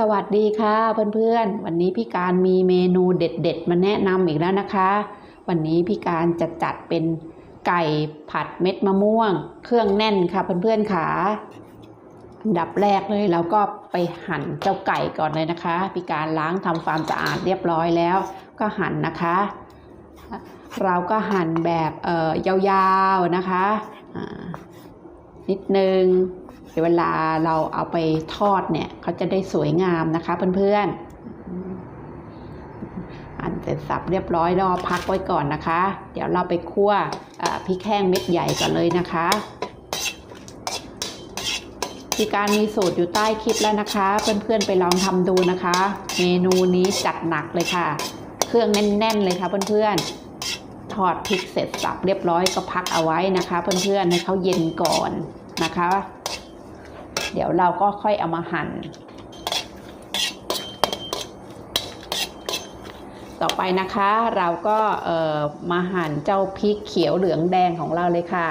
สวัสดีค่ะเพื่อนๆ วันนี้พี่การมีเมนูเด็ด ๆ มาแนะนำอีกแล้วนะคะ วันนี้พี่การจะจัดเป็นไก่ผัดเม็ดมะม่วง เครื่องแน่นค่ะเพื่อนๆค่ะอันดับแรกเลยเราก็ไปหั่นเจ้าไก่ก่อนเลยนะคะ พี่การล้างทำความสะอาดเรียบร้อยแล้ว ก็หั่นนะคะ เราก็หั่นแบบเอ่อยาวๆนะคะนิดนึง เวลาเราเอาไปทอดเนี่ยเขาจะได้สวยงามนะคะเพื่อนๆอันเสร็จสับเรียบร้อยรอพักไว้ก่อนนะคะ เดี๋ยวเราไปคั่วพริกแห้งเม็ดใหญ่ก่อนเลยนะคะพี่การมีสูตรอยู่ใต้คลิปแล้วนะคะ เพื่อนๆไปลองทำดูนะคะ เมนูนี้จัดหนักเลยค่ะ เครื่องแน่น ๆ เลยค่ะเพื่อนๆทอดพริกเสร็จสับเรียบร้อยก็พักเอาไว้นะคะ เพื่อนๆให้เขาเย็นก่อนนะคะ เดี๋ยวเราก็ค่อยเอามาหั่น ต่อไปนะคะเราก็เอ่อมาหั่นเจ้าพริกเขียวเหลืองแดงของเราเลยค่ะ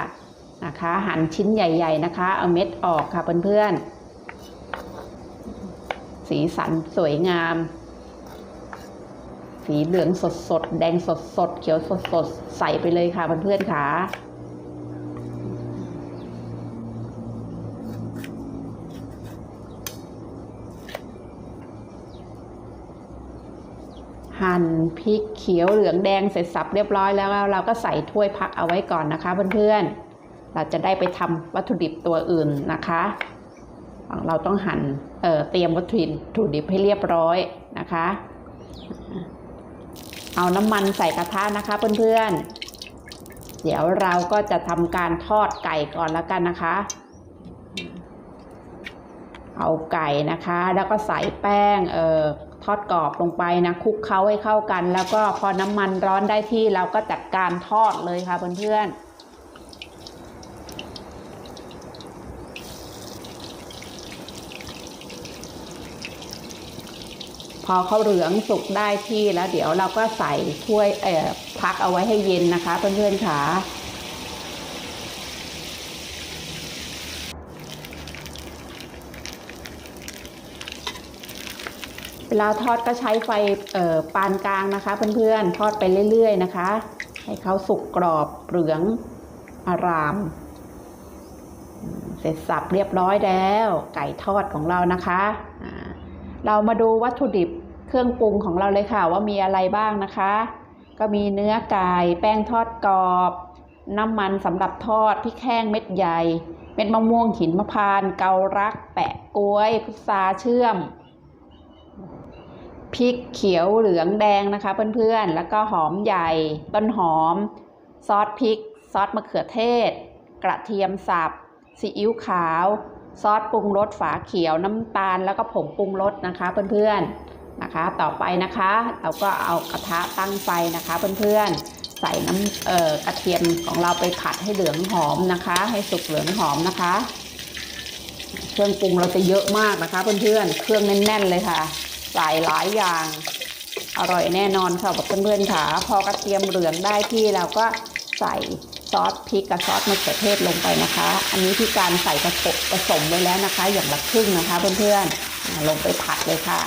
นะคะ หั่นชิ้นใหญ่ ๆนะคะ เอาเม็ดออกค่ะเพื่อนๆ สีสันสวยงาม สีเหลืองสดๆ แดงสดๆ เขียวสดๆ ใส่ไปเลยค่ะเพื่อนๆค่ะ หั่นพริกเขียวเหลืองแดงเสร็จสับเรียบร้อยแล้วเราก็ใส่ถ้วยพักเอาไว้ก่อนนะคะเพื่อนๆ เราจะได้ไปทำวัตถุดิบตัวอื่นนะคะเราต้องหั่นเเตรียมวัตถุดิบให้เรียบร้อยนะคะ เอาน้ำมันใส่กระทะนะคะเพื่อนๆ เดี๋ยวเราก็จะทำการทอดไก่ก่อนแล้วกันนะคะ เอาไก่นะคะ แล้วก็ใส่แป้งเออ ทอดกรอบลงไปนะคลุกเคล้าให้เข้ากัน แล้วก็พอน้ำมันร้อนได้ที่เราก็จัดการทอดเลยค่ะเพื่อนๆพอเขาเหลืองสุกได้ที่แล้วเดี๋ยวเราก็ใส่ถ้วยเอ่อพักเอาไว้ให้เย็นนะคะเพื่อนๆค่ะ เวลาทอดก็ใช้ไฟปานกลางนะคะ เพื่อนๆทอดไปเรื่อย ๆ นะคะ ให้เขาสุกกรอบเหลืองอาราม เสร็จสับเรียบร้อยแล้ว ไก่ทอดของเรานะคะเรามาดูวัตถุดิบเครื่องปรุงของเราเลยค่ะ ว่ามีอะไรบ้างนะคะ ก็มีเนื้อไก่แป้งทอดกรอบ น้ำมันสำหรับทอดพริกแห้งเม็ดใหญ่ เม็ดมะม่วงหินมะพร้าน เการัก แปะกล้วย พุทราเชื่อม พริกเขียวเหลืองแดงนะคะเพื่อนๆ แล้วก็หอมใหญ่ ต้นหอม ซอสพริก ซอสมะเขือเทศ กระเทียมสับซีอิ๊วขาว ซอสปรุงรสฝาเขียวน้ำตาลแล้วก็ผงปรุงรสนะคะเพื่อนๆนะคะ ต่อไปนะคะเราก็เอากระทะตั้งไฟนะคะเพื่อนๆ ใส่น้ำเอ่อกระเทียมของเราไปผัดให้เหลืองหอมนะคะ ให้สุกเหลืองหอมนะคะ เครื่องปรุงเราจะเยอะมากนะคะเพื่อนๆ เครื่องแน่นๆเลยค่ะ ใส่หลายอย่าง อร่อยแน่นอนค่ะเพื่อนๆค่ะ พอกระเทียมเหลืองได้ที่เราก็ใส่ซอสพริกกับซอสมะเขือเทศลงไปนะคะ อันนี้ที่การใส่ผสมผสมไว้แล้วนะคะ อย่างละครึ่งนะคะเพื่อนๆลงไปผัดเลยค่ะ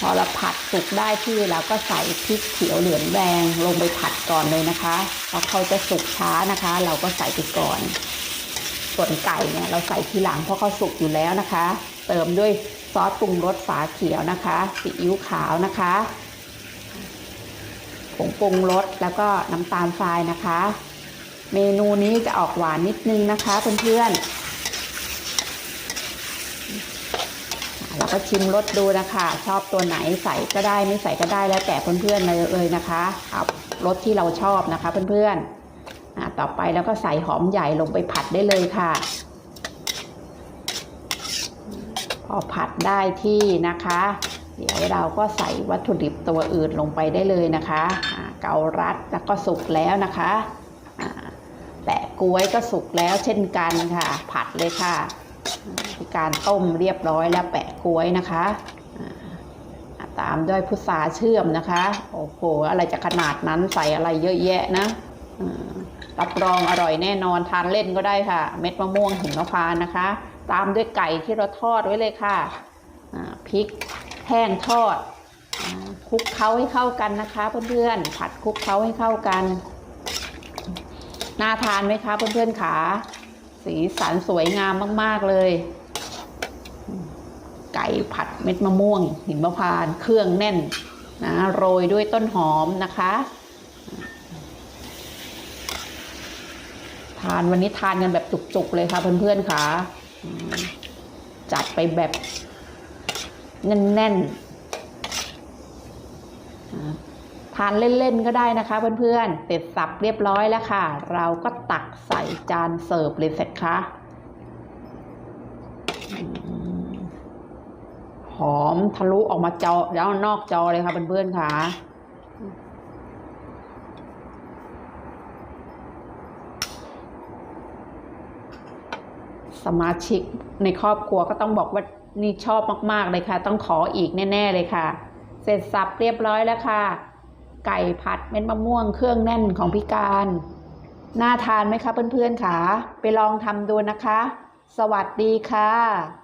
พอเราผัดสุกได้ที่เราก็ใส่พริกเขียวเหลืองแดงลงไปผัดก่อนเลยนะคะเพราะเขาจะสุกช้านะคะ เราก็ใส่ไปก่อน ส่วนไก่เนี่ยเราใส่ทีหลังเพราะเขาสุกอยู่แล้วนะคะ เติมด้วยซอสปรุงรสฝาเขียวนะคะซีอิ๊วขาวนะคะผงปรุงรสแล้วก็น้ำตาลทรายนะคะ เมนูนี้จะออกหวานนิดนึงนะคะเพื่อนๆเราก็ชิมรสดูนะคะ ชอบตัวไหนใส่ก็ได้ไม่ใส่ก็ได้แล้วแต่เพื่อนๆเลยนะคะเอารสที่เราชอบนะคะเพื่อนๆ ต่อไปแล้วก็ใส่หอมใหญ่ลงไปผัดได้เลยค่ะ พอผัดได้ที่นะคะ เดี๋ยวเราก็ใส่วัตถุดิบตัวอื่นลงไปได้เลยนะคะเกาลัดแล้วก็สุกแล้วนะคะแปะกล้วยก็สุกแล้วเช่นกันค่ะ ผัดเลยค่ะการต้มเรียบร้อยแล้วแปะกล้วยนะคะตามด้วยพุทราเชื่อมนะคะ โอ้โห อะไรจะขนาดนั้นใส่อะไรเยอะแยะนะ รับรองอร่อยแน่นอนทานเล่นก็ได้ค่ะ เม็ดมะม่วงหิมพานต์นะคะ ตามด้วยไก่ที่เราทอดไว้เลยค่ะพริกแห้งทอดคลุกเคล้าให้เข้ากันนะคะเพื่อนๆผัดคลุกเคล้าให้เข้ากันน่าทานไหมคะเพื่อนๆขาสีสันสวยงามมากๆเลย ไก่ผัดเม็ดมะม่วงหิมพานต์เครื่องแน่นนะโรยด้วยต้นหอมนะคะานวันนี้ทานกันแบบจุกๆเลยค่ะ เพื่อนๆค่ะ จัดไปแบบแน่นๆ ทานเล่นๆก็ได้นะคะ เพื่อนๆ เสร็จสับเรียบร้อยแล้วค่ะ เราก็ตักใส่จานเสิร์ฟเลยเสร็จค่ะหอมทะลุออกมาจอแล้วนอกจอเลยค่ะเพื่อนๆค่ะ สมาชิกในครอบครัวก็ต้องบอกว่านี่ชอบมากๆเลยค่ะ ต้องขออีกแน่ ๆเลยค่ะ เสร็จสับเรียบร้อยแล้วค่ะ ไก่ผัดเม็ดมะม่วงเครื่องแน่นของพี่การน่าทานไหมคะเพื่อนๆค่ะ ไปลองทำดูนะคะ สวัสดีค่ะ